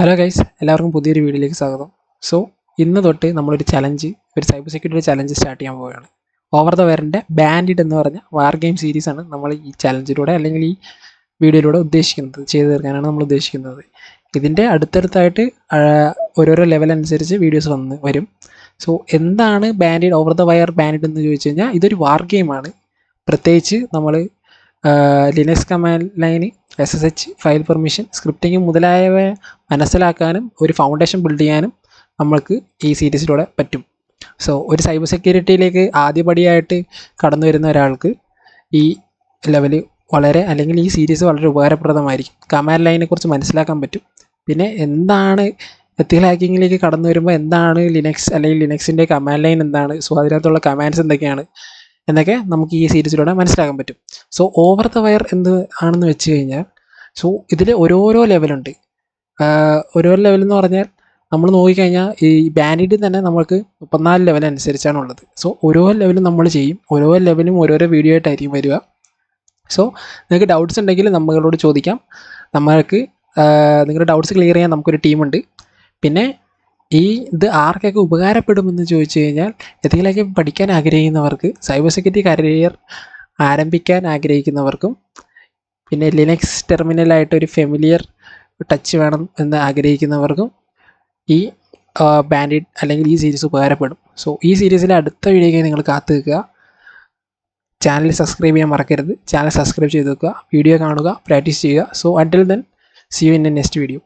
Hello guys എല്ലാവർക്കും പുതിയൊരു വീഡിയോയിലേക്ക് സ്വാഗതം. സോ ഇന്ന് തൊട്ട് നമ്മളൊരു ചലഞ്ച് ഒരു സൈബർ സെക്യൂരിറ്റി ചലഞ്ച് സ്റ്റാർട്ട് ചെയ്യാൻ പോവുകയാണ്. ഓവർ ദ വെയറിന്റെ ബാൻഡിഡ് എന്ന് പറഞ്ഞ വാർ ഗെയിം സീരീസാണ് നമ്മൾ ഈ ചലഞ്ചിലൂടെ അല്ലെങ്കിൽ ഈ വീഡിയോയിലൂടെ ഉദ്ദേശിക്കുന്നത് ചെയ്തു തീർക്കാനാണ് നമ്മൾ ഉദ്ദേശിക്കുന്നത്. ഇതിന്റെ അടുത്തടുത്തായിട്ട് ഓരോരോ ലെവൽ അനുസരിച്ച് വീഡിയോസ് വന്ന് വരും. സോ എന്താണ് bandit over the wire bandit എന്ന് ചോദിച്ചു കഴിഞ്ഞാൽ ഇതൊരു വാർ ഗെയിമാണ് പ്രത്യേകിച്ച് നമ്മൾ Linux command line S S H file permission scripting മുതലായവ മനസ്സിലാക്കാനും ഒരു ഫൗണ്ടേഷൻ ബിൽഡ് ചെയ്യാനും നമ്മൾക്ക് ഈ സീരീസിലൂടെ പറ്റും. സോ ഒരു സൈബർ സെക്യൂരിറ്റിയിലേക്ക് ആദ്യപടിയായിട്ട് കടന്നു വരുന്ന ഒരാൾക്ക് ഈ ലെവൽ വളരെ അല്ലെങ്കിൽ ഈ സീരീസ് വളരെ ഉപകാരപ്രദമായിരിക്കും. കമാൻഡ് ലൈനെ കുറിച്ച് മനസ്സിലാക്കാൻ പറ്റും. പിന്നെ എന്താണ് എത്തിക്കൽ ഹാക്കിങ്ങിലേക്ക് കടന്നു വരുമ്പോൾ എന്താണ് ലിനക്സ് അല്ലെങ്കിൽ ലിനക്സിന്റെ കമാൻഡ് ലൈൻ എന്താണ്? സോ അതിനകത്തുള്ള കമാൻഡ്സ് എന്തൊക്കെയാണ്? എന്നൊക്കെ നമുക്ക് ഈ സീരീസിലൂടെ മനസ്സിലാക്കാൻ പറ്റും. സോ ഓവർ ദ വയർ എന്ത് ആണെന്ന് വെച്ച് കഴിഞ്ഞാൽ സോ ഇതിൽ ഓരോരോ ലെവലുണ്ട് ഓരോ ലെവൽ എന്ന് പറഞ്ഞാൽ നമ്മൾ നോക്കിക്കഴിഞ്ഞാൽ ഈ ബാൻഡിഡ് തന്നെ നമുക്ക് മുപ്പത്തിനാല് ലെവൽ അനുസരിച്ചാണ് ഉള്ളത്. സോ ഓരോ ലെവലും നമ്മൾ ചെയ്യും. ഓരോ ലെവലും ഓരോരോ വീഡിയോ ആയിട്ടായിരിക്കും വരിക. സോ നിങ്ങൾക്ക് ഡൗട്ട്സ് ഉണ്ടെങ്കിൽ നമ്മളോട് ചോദിക്കാം. നമ്മൾക്ക് നിങ്ങളുടെ ഡൗട്ട്സ് ക്ലിയർ ചെയ്യാൻ നമുക്കൊരു ടീമുണ്ട് പിന്നെ ഈ ഇത് ആർക്കൊക്കെ ഉപകാരപ്പെടുമെന്ന് ചോദിച്ചു കഴിഞ്ഞാൽ എന്തെങ്കിലുമൊക്കെ പഠിക്കാൻ ആഗ്രഹിക്കുന്നവർക്ക് സൈബർ സെക്യൂരിറ്റി കരിയർ ആരംഭിക്കാൻ ആഗ്രഹിക്കുന്നവർക്കും പിന്നെ ലിനക്സ് ടെർമിനലായിട്ട് ഒരു ഫെമിലിയർ ടച്ച് വേണം എന്ന് ആഗ്രഹിക്കുന്നവർക്കും ഈ ബാൻഡിഡ് അല്ലെങ്കിൽ ഈ സീരീസ് ഉപകാരപ്പെടും. സോ ഈ സീരീസിലെ അടുത്ത വീഡിയോയ്ക്ക് നിങ്ങൾ കാത്തു നിൽക്കുക. ചാനൽ സബ്സ്ക്രൈബ് ചെയ്യാൻ മറക്കരുത്. ചാനൽ സബ്സ്ക്രൈബ് ചെയ്ത് വെക്കുക. വീഡിയോ കാണുക പ്രാക്ടീസ് ചെയ്യുക. So until then see you in next video